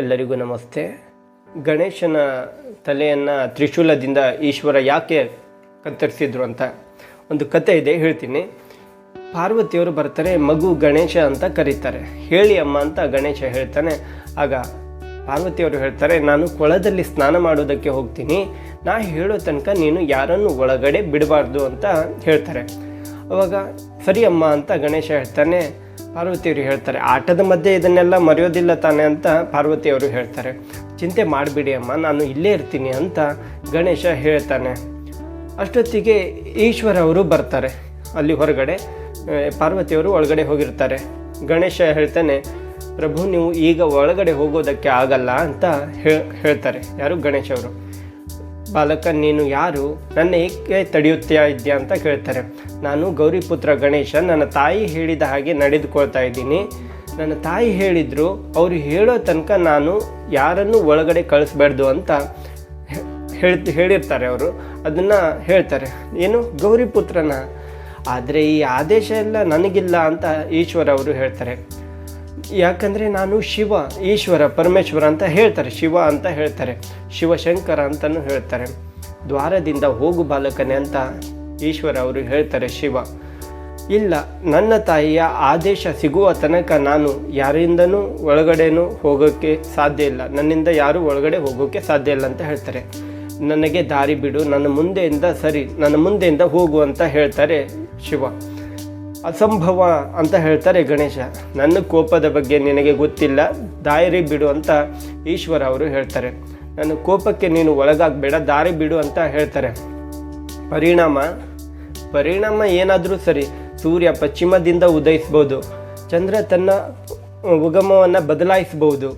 ಎಲ್ಲರಿಗೂ ನಮಸ್ತೆ. ಗಣೇಶನ ತಲೆಯನ್ನು ತ್ರಿಶೂಲದಿಂದ ಈಶ್ವರ ಯಾಕೆ ಕತ್ತರಿಸಿದ್ರು ಅಂತ ಒಂದು ಕತೆ ಇದೆ, ಹೇಳ್ತೀನಿ. ಪಾರ್ವತಿಯವರು ಬರ್ತಾರೆ, ಮಗು ಗಣೇಶ ಅಂತ ಕರೀತಾರೆ. ಹೇಳಿ ಅಮ್ಮ ಅಂತ ಗಣೇಶ ಹೇಳ್ತಾನೆ. ಆಗ ಪಾರ್ವತಿಯವರು ಹೇಳ್ತಾರೆ, ನಾನು ಕೊಳದಲ್ಲಿ ಸ್ನಾನ ಮಾಡೋದಕ್ಕೆ ಹೋಗ್ತೀನಿ. ನಾ ಹೇಳೋ ತನಕ ನೀನು ಯಾರನ್ನು ಒಳಗಡೆ ಬಿಡಬಾರ್ದು ಅಂತ ಹೇಳ್ತಾರೆ. ಅವಾಗ, ಸರಿ ಅಮ್ಮ ಅಂತ ಗಣೇಶ ಹೇಳ್ತಾನೆ ಪಾರ್ವತಿಯವರು ಹೇಳ್ತಾರೆ, ಆಟದ ಮಧ್ಯೆ ಇದನ್ನೆಲ್ಲ ಮರೆಯೋದಿಲ್ಲ ತಾನೆ ಅಂತ ಪಾರ್ವತಿಯವರು ಹೇಳ್ತಾರೆ. ಚಿಂತೆ ಮಾಡಬೇಡಿ ಅಮ್ಮ, ನಾನು ಇಲ್ಲೇ ಇರ್ತೀನಿ ಅಂತ ಗಣೇಶ ಹೇಳ್ತಾನೆ. ಅಷ್ಟೊತ್ತಿಗೆ ಈಶ್ವರ ಅವರು ಬರ್ತಾರೆ. ಅಲ್ಲಿ ಹೊರಗಡೆ ಪಾರ್ವತಿಯವರು ಒಳಗಡೆ ಹೋಗಿರ್ತಾರೆ. ಗಣೇಶ ಹೇಳ್ತಾನೆ, ಪ್ರಭು, ನೀವು ಈಗ ಒಳಗಡೆ ಹೋಗೋದಕ್ಕೆ ಆಗಲ್ಲ ಅಂತ ಹೇಳ್ತಾರೆ. ಯಾರು? ಗಣೇಶ ಅವರು. ಬಾಲಕ ನೀನು ಯಾರು? ನನ್ನ ಏಕೆ ತಡೆಯುತ್ತಾ ಇದೆಯಾ ಅಂತ ಕೇಳ್ತಾರೆ. ನಾನು ಗೌರಿಪುತ್ರ ಗಣೇಶ, ನನ್ನ ತಾಯಿ ಹೇಳಿದ ಹಾಗೆ ನಡೆದುಕೊಳ್ತಾ ಇದ್ದೀನಿ. ನನ್ನ ತಾಯಿ ಹೇಳಿದ್ರು, ಅವರು ಹೇಳೋ ತನಕ ನಾನು ಯಾರನ್ನು ಒಳಗಡೆ ಕಳಿಸ್ಬಾರ್ದು ಅಂತ ಹೇ- ಹೇಳ್ ಹೇಳಿರ್ತಾರೆ ಅವರು. ಅದನ್ನು ಹೇಳ್ತಾರೆ. ಏನು? ಗೌರಿಪುತ್ರನ ಆದರೆ ಈ ಆದೇಶ ಎಲ್ಲ ನನಗಿಲ್ಲ ಅಂತ ಈಶ್ವರ ಅವರು ಹೇಳ್ತಾರೆ. ಯಾಕಂದರೆ ನಾನು ಶಿವ, ಈಶ್ವರ, ಪರಮೇಶ್ವರ ಅಂತ ಹೇಳ್ತಾರೆ. ಶಿವ ಅಂತ ಹೇಳ್ತಾರೆ. ಶಿವಶಂಕರ ಅಂತಲೂ ಹೇಳ್ತಾರೆ. ದ್ವಾರದಿಂದ ಹೋಗು ಬಾಲಕನೇ ಅಂತ ಈಶ್ವರ ಅವರು ಹೇಳ್ತಾರೆ ಶಿವ. ಇಲ್ಲ, ನನ್ನ ತಾಯಿಯ ಆದೇಶ ಸಿಗುವ ತನಕ ನಾನು ಯಾರಿಂದನೂ ಒಳಗಡೆನೂ ಹೋಗೋಕ್ಕೆ ಸಾಧ್ಯ ಇಲ್ಲ. ನನ್ನಿಂದ ಯಾರೂ ಒಳಗಡೆ ಹೋಗೋಕ್ಕೆ ಸಾಧ್ಯ ಇಲ್ಲ ಅಂತ ಹೇಳ್ತಾರೆ. ನನಗೆ ದಾರಿ ಬಿಡು, ನನ್ನ ಮುಂದೆಯಿಂದ ಸರಿ, ನನ್ನ ಮುಂದೆಯಿಂದ ಹೋಗು ಅಂತ ಹೇಳ್ತಾರೆ ಶಿವ. ಅಸಂಭವ ಅಂತ ಹೇಳ್ತಾರೆ ಗಣೇಶ. ನನ್ನ ಕೋಪದ ಬಗ್ಗೆ ನಿನಗೆ ಗೊತ್ತಿಲ್ಲ, ದಾರಿ ಬಿಡು ಅಂತ ಈಶ್ವರ ಅವರು ಹೇಳ್ತಾರೆ. ನನ್ನ ಕೋಪಕ್ಕೆ ನೀನು ಒಳಗಾಗಬೇಡ, ದಾರಿ ಬಿಡು ಅಂತ ಹೇಳ್ತಾರೆ. ಪರಿಣಾಮ ಪರಿಣಾಮ ಏನಾದರೂ ಸರಿ, ಸೂರ್ಯ ಪಶ್ಚಿಮದಿಂದ ಉದಯಿಸ್ಬೋದು. ಚಂದ್ರ ತನ್ನ ಉಗಮವನ್ನು ಬದಲಾಯಿಸ್ಬೋದು.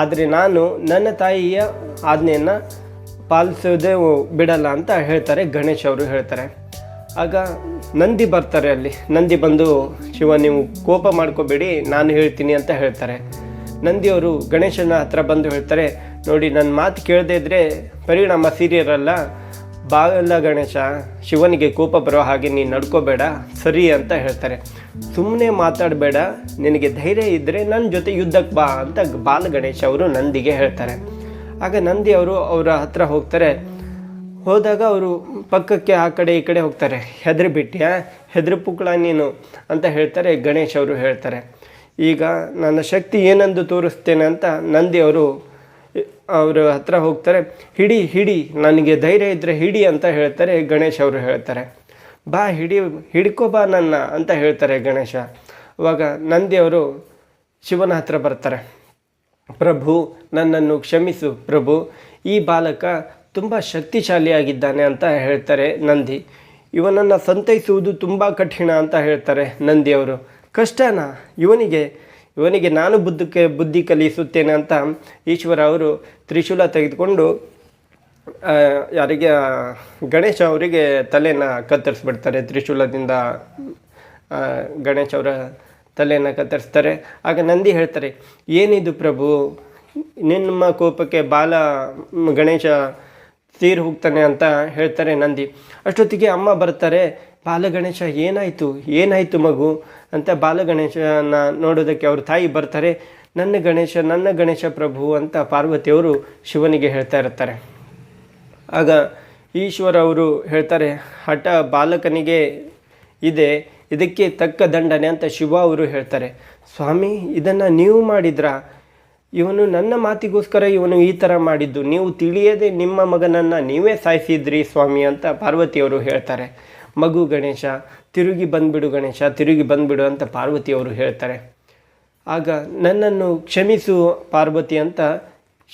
ಆದರೆ ನಾನು ನನ್ನ ತಾಯಿಯ ಆಜ್ಞೆಯನ್ನು ಪಾಲಿಸೋದೇ ಬಿಡಲ್ಲ ಅಂತ ಹೇಳ್ತಾರೆ ಗಣೇಶ್ ಅವರು ಹೇಳ್ತಾರೆ. ಆಗ ನಂದಿ ಬರ್ತಾರೆ ಅಲ್ಲಿ. ನಂದಿ ಬಂದು, ಶಿವ ನೀವು ಕೋಪ ಮಾಡ್ಕೋಬೇಡಿ, ನಾನು ಹೇಳ್ತೀನಿ ಅಂತ ಹೇಳ್ತಾರೆ. ನಂದಿಯವರು ಗಣೇಶನ ಹತ್ರ ಬಂದು ಹೇಳ್ತಾರೆ, ನೋಡಿ ನನ್ನ ಮಾತು ಕೇಳದೇ ಇದ್ದರೆ ಪರಿಣಾಮ ಸೀರಿಯರಲ್ಲ. ಬಾಗಲ್ಲ ಗಣೇಶ, ಶಿವನಿಗೆ ಕೋಪ ಬರೋ ಹಾಗೆ ನೀನು ನಡ್ಕೋಬೇಡ, ಸರಿ ಅಂತ ಹೇಳ್ತಾರೆ. ಸುಮ್ಮನೆ ಮಾತಾಡಬೇಡ, ನಿನಗೆ ಧೈರ್ಯ ಇದ್ದರೆ ನನ್ನ ಜೊತೆ ಯುದ್ಧಕ್ಕೆ ಬಾ ಅಂತ ಬಾಲ ಗಣೇಶ ಅವರು ನಂದಿಗೆ ಹೇಳ್ತಾರೆ. ಆಗ ನಂದಿ ಅವರು ಅವರ ಹತ್ರ ಹೋಗ್ತಾರೆ ಹೋದಾಗ ಅವರು ಪಕ್ಕಕ್ಕೆ ಆ ಕಡೆ ಈ ಕಡೆ ಹೋಗ್ತಾರೆ. ಹೆದ್ರಿ ಬಿಟ್ಟಿಯಾ ಹೆದ್ರಿ ಪುಕ್ಕಳ ನೀನು ಅಂತ ಹೇಳ್ತಾರೆ, ಗಣೇಶ್ ಅವರು ಹೇಳ್ತಾರೆ. ಈಗ ನನ್ನ ಶಕ್ತಿ ಏನಂದು ತೋರಿಸ್ತೇನೆ ಅಂತ ನಂದಿ ಅವರು, ಅವರ ಹತ್ರ ಹೋಗ್ತಾರೆ. ಹಿಡಿ ಹಿಡಿ, ನನಗೆ ಧೈರ್ಯ ಇದ್ದರೆ ಹಿಡಿ ಅಂತ ಹೇಳ್ತಾರೆ, ಗಣೇಶ್ ಅವರು ಹೇಳ್ತಾರೆ. ಬಾ ಹಿಡಿ, ಹಿಡ್ಕೋ ಬಾ ನನ್ನ ಅಂತ ಹೇಳ್ತಾರೆ ಗಣೇಶ. ಅವಾಗ ನಂದಿ ಅವರು ಶಿವನ ಹತ್ರ ಬರ್ತಾರೆ. ಪ್ರಭು, ನನ್ನನ್ನು ಕ್ಷಮಿಸು ಪ್ರಭು. ಈ ಬಾಲಕ ತುಂಬ ಶಕ್ತಿಶಾಲಿಯಾಗಿದ್ದಾನೆ ಅಂತ ಹೇಳ್ತಾರೆ ನಂದಿ. ಇವನನ್ನು ಸಂತೈಸುವುದು ತುಂಬ ಕಠಿಣ ಅಂತ ಹೇಳ್ತಾರೆ ನಂದಿಯವರು ಕಷ್ಟನ? ಇವನಿಗೆ ಇವನಿಗೆ ನಾನು ಬುದ್ಧಕ್ಕೆ, ಬುದ್ಧಿ ಕಲಿಸುತ್ತೇನೆ ಅಂತ ಈಶ್ವರ ಅವರು ತ್ರಿಶೂಲ ತೆಗೆದುಕೊಂಡು ಯಾರಿಗೆ ಗಣೇಶ ಅವರಿಗೆ ತಲೆನ ಕತ್ತರಿಸ್ಬಿಡ್ತಾರೆ ತ್ರಿಶೂಲದಿಂದ. ಗಣೇಶ್ ಅವರ ತಲೆಯನ್ನು ಕತ್ತರಿಸ್ತಾರೆ. ಆಗ ನಂದಿ ಹೇಳ್ತಾರೆ, ಏನಿದು ಪ್ರಭು? ನಿಮ್ಮ ಕೋಪಕ್ಕೆ ಬಾಲ ಗಣೇಶ ತೀರ್ ಹೋಗ್ತಾನೆ ಅಂತ ಹೇಳ್ತಾರೆ ನಂದಿ. ಅಷ್ಟೊತ್ತಿಗೆ ಅಮ್ಮ ಬರ್ತಾರೆ, ಬಾಲಗಣೇಶ, ಏನಾಯಿತು? ಏನಾಯಿತು ಮಗು? ಅಂತ ಬಾಲಗಣೇಶನ ನೋಡೋದಕ್ಕೆ ಅವ್ರ ತಾಯಿ ಬರ್ತಾರೆ, ನನ್ನ ಗಣೇಶ ನನ್ನ ಗಣೇಶ ಪ್ರಭು ಅಂತ ಪಾರ್ವತಿಯವರು ಶಿವನಿಗೆ ಹೇಳ್ತಾ ಇರ್ತಾರೆ. ಆಗ ಈಶ್ವರ ಅವರು ಹೇಳ್ತಾರೆ, ಹಠ ಬಾಲಕನಿಗೆ ಇದೆ, ಇದಕ್ಕೆ ತಕ್ಕ ದಂಡನೆ ಅಂತ ಶಿವ ಅವರು ಹೇಳ್ತಾರೆ. ಸ್ವಾಮಿ, ಇದನ್ನು ನೀವು ಮಾಡಿದ್ರಾ? ಇವನು ನನ್ನ ಮಾತಿಗೋಸ್ಕರ ಇವನು ಈ ಥರ ಮಾಡಿದ್ದು. ನೀವು ತಿಳಿಯದೆ ನಿಮ್ಮ ಮಗನನ್ನು ನೀವೇ ಸಾಯಿಸಿದ್ರಿ ಸ್ವಾಮಿ ಅಂತ ಪಾರ್ವತಿಯವರು ಹೇಳ್ತಾರೆ. ಮಗು ಗಣೇಶ, ತಿರುಗಿ ಬಂದ್ಬಿಡು ಗಣೇಶ, ತಿರುಗಿ ಬಂದ್ಬಿಡು ಅಂತ ಪಾರ್ವತಿಯವರು ಹೇಳ್ತಾರೆ. ಆಗ ನನ್ನನ್ನು ಕ್ಷಮಿಸು ಪಾರ್ವತಿ ಅಂತ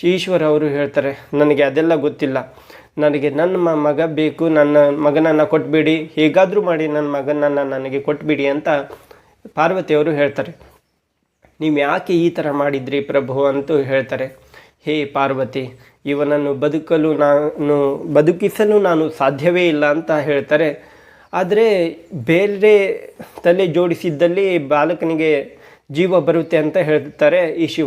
ಈಶ್ವರ ಅವರು ಹೇಳ್ತಾರೆ. ನನಗೆ ಅದೆಲ್ಲ ಗೊತ್ತಿಲ್ಲ. ನನಗೆ ನನ್ನ ಮಗ ಬೇಕು, ನನ್ನ ಮಗನನ್ನು ಕೊಟ್ಬಿಡಿ. ಹೇಗಾದರೂ ಮಾಡಿ ನನ್ನ ಮಗನನ್ನು ನನಗೆ ಕೊಟ್ಬಿಡಿ ಅಂತ ಪಾರ್ವತಿಯವರು ಹೇಳ್ತಾರೆ. ನೀವು ಯಾಕೆ ಈ ಥರ ಮಾಡಿದ್ರಿ ಪ್ರಭು ಅಂತೂ ಹೇಳ್ತಾರೆ, ಹೇ ಪಾರ್ವತಿ, ಇವನನ್ನು ಬದುಕಲು ನಾನು, ಬದುಕಿಸಲು ನಾನು ಸಾಧ್ಯವೇ ಇಲ್ಲ ಅಂತ ಹೇಳ್ತಾರೆ. ಆದರೆ ಬೇರೆ ತಲೆ ಜೋಡಿಸಿದ್ದಲ್ಲಿ ಬಾಲಕನಿಗೆ ಜೀವ ಬರುತ್ತೆ ಅಂತ ಹೇಳ್ತಾರೆ ಈ ಶಿವ